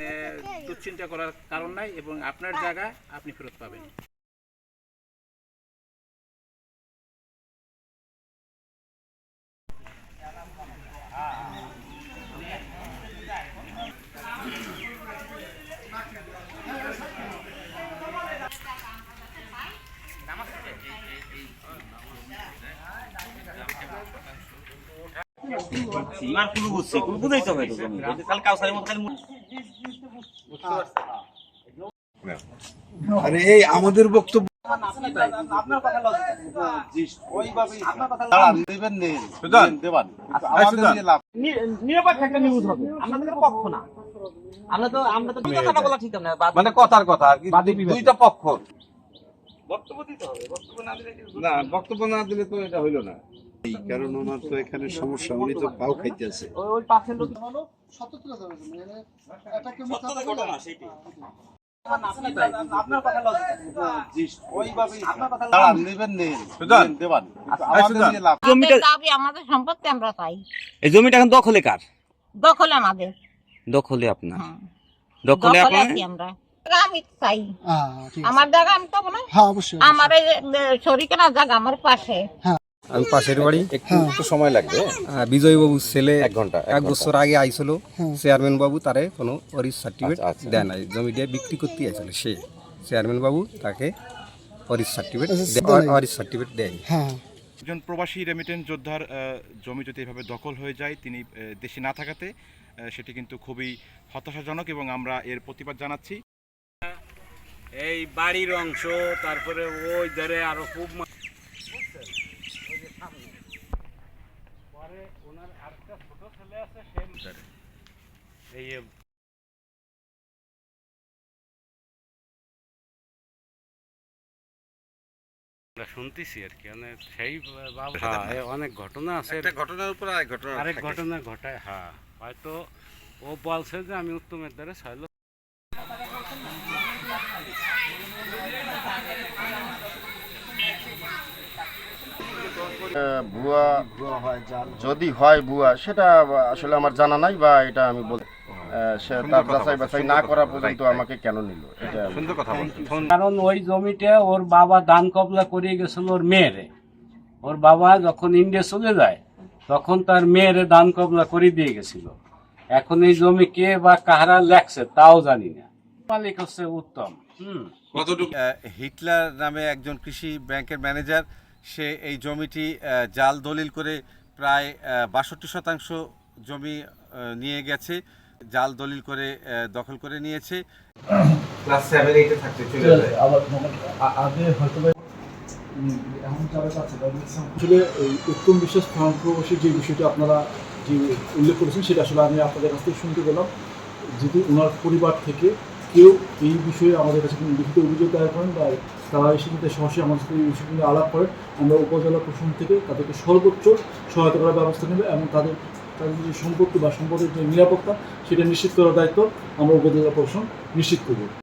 মানে দুশ্চিন্তা করার কারণ নাই এবং আপনার জায়গা আপনি ফেরত পাবেন। সীমার কুলু বুঝছে কুলু বুঝাইতে তো জমি যদি কাল কাউসারের মতো খালি আরে এই আমাদের বক্তব্য নিরপেক্ষ একটা নিউজ হবে আমাদের পক্ষ না আমরা তো আমরা তো দুই কথাটা বলা ঠিক না বাদ- মানে কথার কথা আর কি দুইটা পক্ষ। বক্তব্য দিতে হবে বক্তব্য না দিলে না বক্তব্য না দিলে তো এটা হইল না। এই কারণ ওনার তো এখানে সমস্যা উনি তো পাও খাইতে আছে। ওই- পাশের লোক সত্যতা ঘটনা সেটাই আপনার কথা লজিক আমাদের দাবি আমাদের সম্পত্তি আমরা চাই। এই জমিটা এখন দখলে কার? দখল আমাদের। দখলে আপনার? হ্যাঁ। দখলে আমরা। আমি চাই। আমার জায়গা আমি পাবো না? আমার এই শরীরের জায়গা আমার পাশে। আমি পাশের বাড়ি। একটু একটু সময় লাগবে। আহ, বিজয়বাবুর ছেলে এক ঘণ্টা এক বছর আগে আইছিল চেয়ারম্যান বাবু তারে কোনো অরিস সার্টিফিকেট আচ্ছা, আচ্ছা। দেয় নাই। জমিটা বিক্রি করতে আইছিল সে। চেয়ারম্যান বাবু তাকে অরিস সার্টিফিকেট অরিস সার্টিফিকেট দেয়। একজন প্রবাসী রেমিটেন্স যোদ্ধার জমি যদি এভাবে দখল হয়ে যায় তিনি দেশে না থাকাতে সেটি কিন্তু খুবই হতাশাজনক এবং আমরা এর প্রতিবাদ জানাচ্ছি। এই বাড়ির অংশ তারপরে ওই ধারে আরও খুব শুনতেছি আর কি মানে সেই বাবা হ্যাঁ অনেক ঘটনা আছে। একটা ঘটনার উপর আরেক ঘটনা আরেক ঘটনা ঘটায় হ্যাঁ। হয়তো ও বলছে যে আমি উত্তমের দ্বারা ভুয়া যদি হয় ভুয়া সেটা আসলে আমার জানা নাই বা এটা আমি বল সে তার যাচাই বাছাই না করা পর্যন্ত আমাকে কেন নিল? এটা কারণ ওই জমিটা ওর বাবা দান কবলা করে গেছিল ওর মেয়েরে। ওর বাবা যখন ইন্ডিয়া চলে যায় তখন তার মেয়েরে দান কবলা করে দিয়ে গেছিল। এখন এই জমি কে বা কাহারা লেখছে তাও জানি না। মালিক হচ্ছে উত্তম হুম। হিটলার নামে একজন কৃষি ব্যাংকের ম্যানেজার সে এই জমিটি জাল দলিল করে প্রায় বাষট্টি শতাংশ জমি নিয়ে গেছে জাল দলিল করে দখল করে নিয়েছে। ক্লাস সেভেন এইটে থাকতে চলে যায়। আসলে এই উত্তম বিশ্বাস ফার্ম প্রবাসী যে বিষয়টা আপনারা যে উল্লেখ করেছেন সেটা আসলে আমি আপনাদের কাছ থেকে শুনতে পেলাম। যদি ওনার পরিবার থেকে কেউ এই বিষয়ে আমাদের কাছে কোনো লিখিত অভিযোগ দায়ের করেন বা তারা এসে কিন্তু সরাসরি আমাদের সাথে এই বিষয়টি নিয়ে আলাপ করেন। আমরা উপজেলা প্রশাসন থেকে তাদেরকে সর্বোচ্চ সহায়তা করার ব্যবস্থা নেবে এবং তাদের তাদের যে সম্পত্তি বা সম্পদের যে নিরাপত্তা, সেটা নিশ্চিত করার দায়িত্ব আমরা উপজেলা প্রশাসন নিশ্চিত করব।